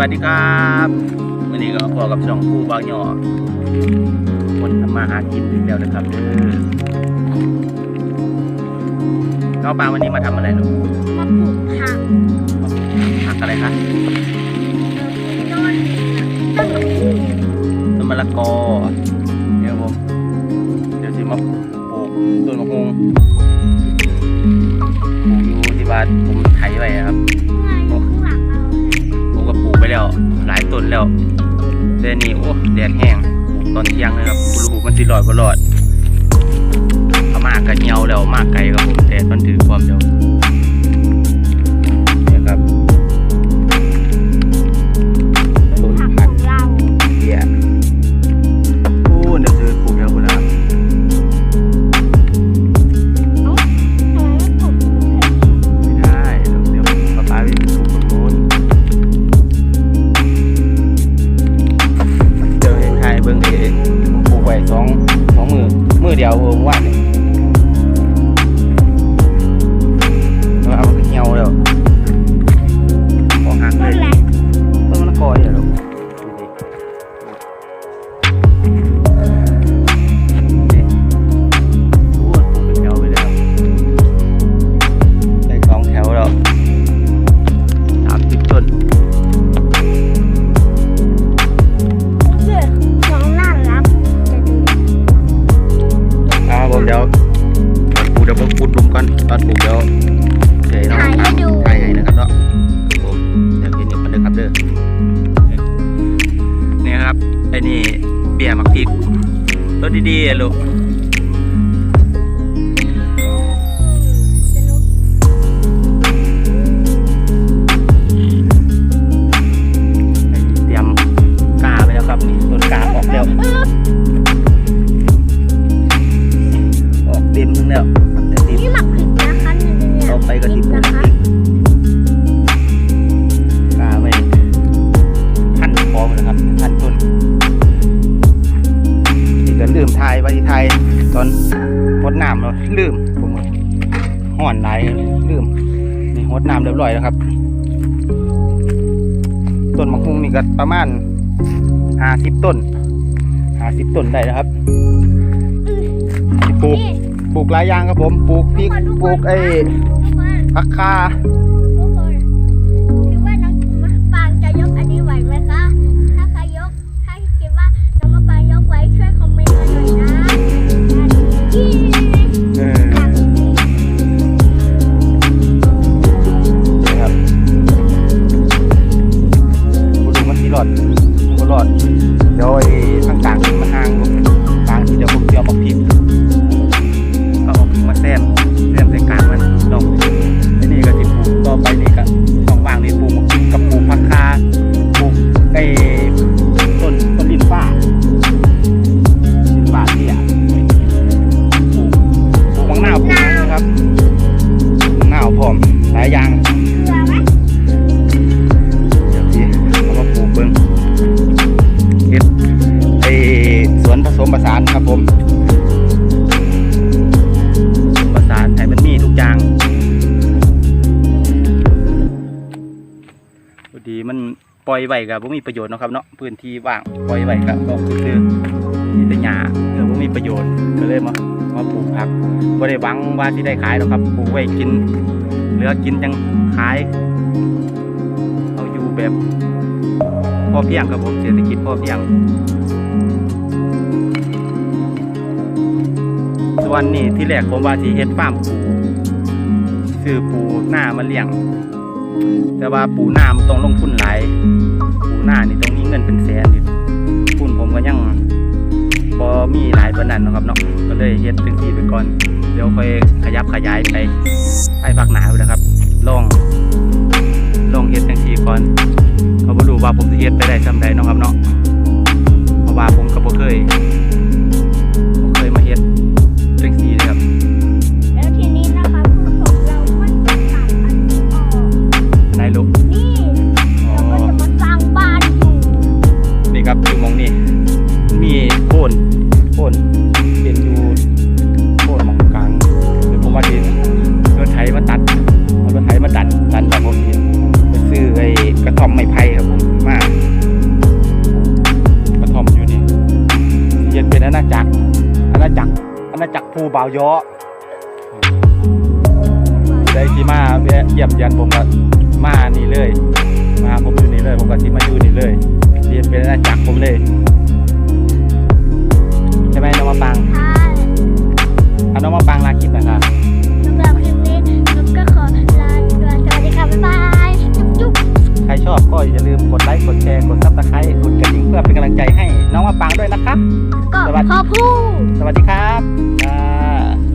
วัสดีครับวันนี้ก็พอกับช่องผู้บางหย่อคนทำมาหากินอีกแล้วนะครับเด้อน้องปลาวันนี้มาทำอะไรลูกมาปลูกผักผักอะไรคะต้นต้นมะกรูดต้นมะละกอเนี่ยครับผมเดี๋ยวสิมาปลูกต้นมะฮุงปลูกอยู่ที่บ้านผมไถไว้ครับ ตอนเที่ยงนะครับบุรู้มันสิลอยบ่ลอดมากกะเหี่ยวแล้วมากไกลครับผมแต่มันถือ อมือ เบี้ยมักพริก ต้นดีๆอะลูก ลืมทายไว้ที่ไทยตอนหดน้ำเราลืมผมห่อนไหลายลืมนี่หดน้ำเรียบร้อยแล้วครับต้นมะฮุงนี่ก็ประมาณห้าสิบต้นห้าสิบต้นได้แล้วครับปลูกปลูกหลายอย่างครับผมปลูกพริกปลูกไอ้ผักคา ครับผมผสมผสานให้มันมีทุกอย่างพอดีมันปล่อยไว้กับบ่มีประโยชน์เนาะครับเนาะพื้นที่ว่างปล่อยไว้กับก็คือมีแต่หญ้าเออบ่มีประโยชน์ก็เลยมามาปลูกผักบ่ได้หวังว่าสิได้ขายหรอกครับปลูกไว้กินเหลือกินจังขายเอาอยู่แบบพอเพียงครับผมเศรษฐกิจพอเพียง ส่วนนี้ที่แรกผมว่าสีเฮ็ดฟาร์มปูซื้อปูหน้ามาเลี้ยง แต่ว่าปูหน้ามันต้องลงทุนหลายปูหน้านี่ต้องมีเงินเป็นแสนอยู่ทุนผมก็ยังพอมีหลายปานนั้นนะครับเนาะก็เลยเฮ็ดจังซี่ไปก่อน เดี๋ยวค่อยขยับขยายไปไปภาคหนาไปนะครับลองลองเฮ็ดจังซี่ก่อนเขาบ่รู้ว่าผมสิเฮ็ดไปได้ซำใดเนาะครับเนาะเพราะว่าผมก็บ่เคย กรภูบ่าวย้อได้ที่มาแวะเยี่ยมยันผมก็มานี่เลย มาผมอยู่นี่เลย ผมก็ที่มาอยู่นี่เลยเรียนเป็นอาจาจักผมเลย ชอบก็อย่าลืมกดไลค์ กดแชร์ กดซับสไครต์กดกระดิ่งเพื่อเป็นกำลังใจให้น้องมาปังด้วยนะครับ ก็สวัสดี พ่อพูดสวัสดีครับบ๊ายบาย